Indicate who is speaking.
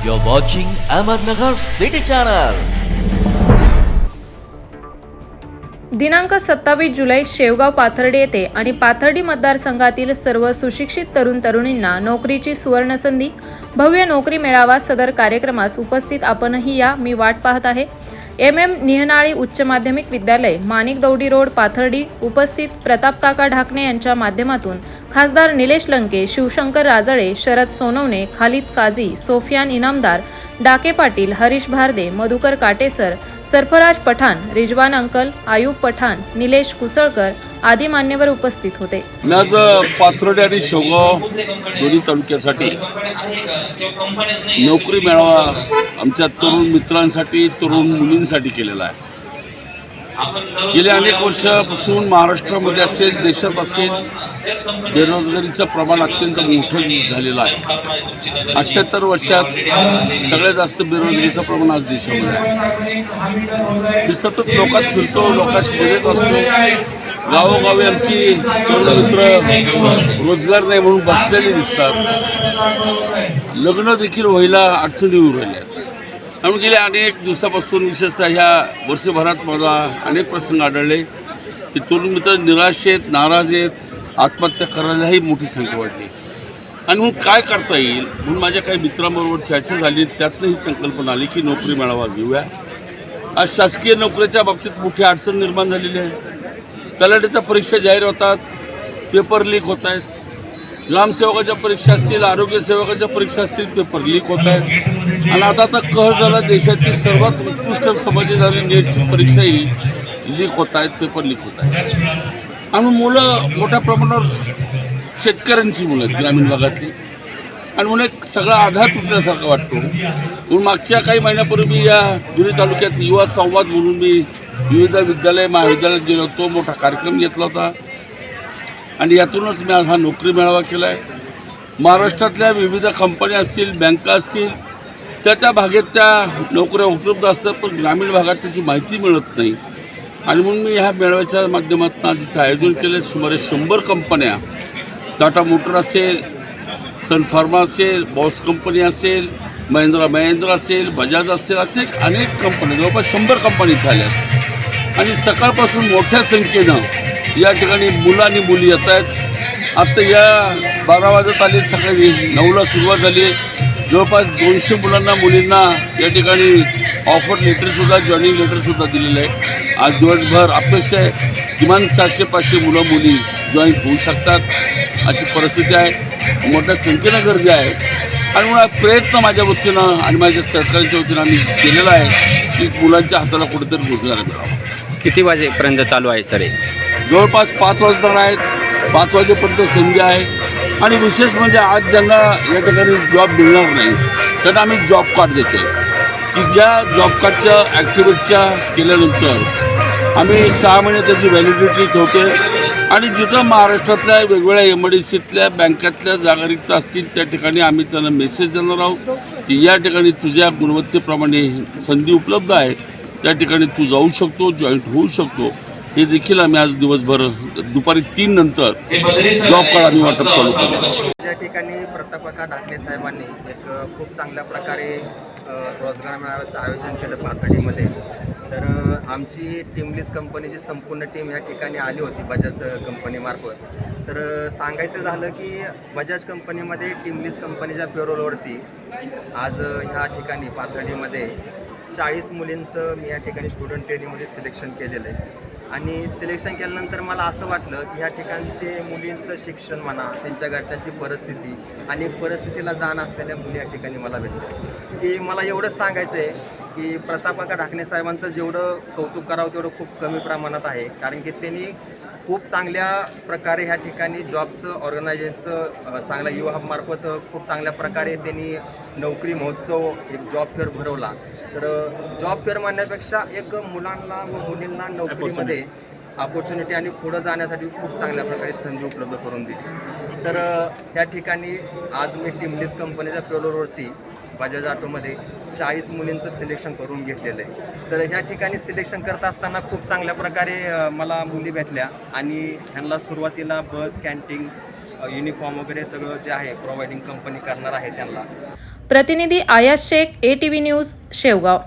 Speaker 1: You're watching Ahmednagar City Channel.
Speaker 2: दिनांक सत्तावीस जुलै शेवगाव पाथर्डी येथे आणि पाथर्डी मतदारसंघातील सर्व सुशिक्षित तरुण तरुणींना नोकरीची सुवर्णसंधी भव्य नोकरी मेळावा सदर कार्यक्रमास उपस्थित आपणही या मी वाट पाहत आहे एम एम निहनाळी उच्च माध्यमिक विद्यालय माणिक दौडी रोड पाथर्डी उपस्थित प्रताप काका ढाकणे यांच्या माध्यमातून खासदार निलेश लंके शिवशंकर राजळे शरद सोनवणे खालिद काझी सोफियान इनामदार डाके पाटील हरीश भारदे मधुकर काटेसर सरफराज पठाण रिजवान अंकल आयुब पठाण निलेश कुसळकर आदी मान्यवर उपस्थित होते.
Speaker 3: मी आज पाथर्डी आणि शेवगाव दोन्ही तालुक्यासाठी नोकरी मेळावा आमच्या तरुण मित्रांसाठी तरुण मुलींसाठी केलेला आहे. गेल्या अनेक वर्षापासून महाराष्ट्रामध्ये असेल देशात असेल बेरोजगारीचं प्रमाण अत्यंत मोठं झालेलं आहे. अठ्ठ्याहत्तर वर्षात सगळ्यात जास्त बेरोजगारीचं प्रमाण आज देशामध्ये आहे. मी सतत लोकात फिरतो लोकांशी मध्येच असतो. गावोगावी आमची तरुण मित्र रोजगार नाही म्हणून बसलेले दिसतात. लग्न देखील व्हायला अडचणी येऊ राहिल्या. आम्ही गेल्या अनेक दिवसापासून विशेषतः ह्या वर्षभरात मला अनेक प्रसंग आढळले. की तरुण मित्र निराश आहेत नाराज आहेत आत्महत्या करायलाही मोठी संख्या वाढली. आणि म्हणून काय करता येईल? म्हणून माझ्या काही मित्रांबरोबर चर्चा झाली. त्यातनं ही संकल्पना आली की नोकरी मेळावा घेऊया. आज शासकीय नोकरीच्या बाबतीत मोठी अडचण निर्माण झालेली आहे. तलाठीच्या परीक्षा जाहीर होतात पेपर लीक होत आहेत. ग्रामसेवकाच्या परीक्षा असतील आरोग्य सेवकाच्या परीक्षा असतील पेपर लीक होत आहेत. आणि आता आता कह झाला देशाची सर्वात उत्कृष्ट समजली झाली नेटची परीक्षाही लीक होत आहेत पेपर लीक होत आहेत. आणि मुलं मोठ्या प्रमाणावर शेतकऱ्यांची मुलं आहेत ग्रामीण भागातली. आणि म्हणून एक सगळा आधार तुटल्यासारखा वाटतो. म्हणून मागच्या काही महिन्यापूर्वी या जुनी तालुक्यात युवा संवाद म्हणून मी विविध विद्यालय महाविद्यालयात गेलो तो मोठा कार्यक्रम घेतला होता. आणि यातूनच मी आज हा नोकरी मेळावा केला आहे महाराष्ट्रातल्या विविध कंपन्या असतील बँका असतील त्या त्या भागेत त्या नोकऱ्या उपलब्ध असतात पण ग्रामीण भागात त्याची माहिती मिळत नाही. आणि म्हणून मी ह्या मेळाव्याच्या माध्यमातून आज इथं आयोजन केले सुमारे शंभर कंपन्या टाटा मोटर असेल सन फार्मा असेल बॉस कंपनी असेल महिंद्रा महेंद्रा असेल बजाज असेल असे अनेक कंपन्या जवळपास शंभर कंपनी झाल्या आणि सकाळपासून मोठ्या संख्येनं या ठिकाणी मुलं आणि मुली येत आहेत. आत्ता या बारा वाजत आले सकाळी नऊला सुरुवात झाली. जवळपास दोनशे मुलांना मुलींना या ठिकाणी ऑफर लेटरसुद्धा जॉईनिंग लेटरसुद्धा दिलेलं आहे आज दिवसभर अपेक्षा आहे किमान चारशे पाचशे मुलं मुली जॉईन होऊ शकतात अशी परिस्थिती आहे. मोठ्या संख्येनं गर्दी आहे. आणि मला प्रयत्न माझ्या वतीनं आणि माझ्या सरकारच्या वतीनं आम्ही केलेला आहे की मुलांच्या हाताला कुठेतरी रोजगार मिळावा.
Speaker 4: किती वाजेपर्यंत चालू आहे सर हे?
Speaker 3: जवळपास पाच वाजणार आहेत पाच वाजेपर्यंत संधी आहे. आणि विशेष म्हणजे आज ज्यांना या ठिकाणी जॉब मिळणार नाही त्यांना आम्ही जॉब कार्ड देतो की ज्या जॉब कार्डच्या ॲक्टिव्हिटीच्या केल्यानंतर आम्ही सहा महिने त्याची व्हॅलिडिटी ठेवते आणि जिथं महाराष्ट्रातल्या वेगवेगळ्या एम डी सीतल्या बँकातल्या जागा रिक्त असतील त्या ठिकाणी आम्ही त्यांना मेसेज देणार आहोत की या ठिकाणी तुझ्या गुणवत्तेप्रमाणे संधी उपलब्ध आहे. त्या ठिकाणी तू जाऊ शकतो जॉईंट होऊ शकतो. हे देखील आम्ही आज दिवसभर दुपारी तीन नंतर जॉब कार्ड आम्ही वाटप चालू केलं
Speaker 5: ज्या ठिकाणी प्रतापका डाकणे साहेबांनी एक खूप चांगल्या प्रकारे रोजगार मेळाव्याचं आयोजन केलं पाथडीमध्ये तर आमची टीमलीस कंपनीची संपूर्ण टीम या ठिकाणी आली होती बजाज कंपनीमार्फत तर सांगायचं झालं की बजाज कंपनीमध्ये टीमलीस कंपनीच्या पेरोलवरती आज ह्या ठिकाणी पाथर्डीमध्ये चाळीस मुलींचं मी या ठिकाणी स्टुडंट ट्रेनिंगमध्ये सिलेक्शन केलेलं आहे. आणि सिलेक्शन केल्यानंतर मला असं वाटलं की ह्या ठिकाणचे मुलींचं शिक्षण म्हणा त्यांच्या घरच्यांची परिस्थिती आणि परिस्थितीला जाण असलेल्या मुली या ठिकाणी मला भेटल्या. की मला एवढंच सांगायचं आहे की प्रतापका ढाकणे साहेबांचं जेवढं कौतुक करावं तेवढं खूप कमी प्रमाणात आहे. कारण की त्यांनी खूप चांगल्या प्रकारे ह्या ठिकाणी जॉबचं ऑर्गनायझेशनचं चांगल्या युवा हबमार्फत खूप चांगल्या प्रकारे त्यांनी नोकरी महोत्सव एक जॉब फेअर भरवला. तर जॉब फेअर म्हणण्यापेक्षा एक मुलांना व मुलींना नोकरीमध्ये ऑपॉर्च्युनिटी आणि पुढं जाण्यासाठी खूप चांगल्या प्रकारे संधी उपलब्ध करून दिली. तर ह्या ठिकाणी आज मी टीमलीस कंपनीच्या पेलोरवरती बजाज ऑटोमध्ये चाळीस मुलींचं सिलेक्शन करून घेतलेलं आहे. तर ह्या ठिकाणी सिलेक्शन करत असताना खूप चांगल्या प्रकारे मला मुली भेटल्या आणि ह्यांना सुरुवातीला बस कॅन्टीन युनिफॉर्म वगैरे सगळं जे आहे प्रोव्हाइडिंग कंपनी करणार आहे त्यांना.
Speaker 2: प्रतिनिधी Ayas Shaikh A T V news Shevgaon.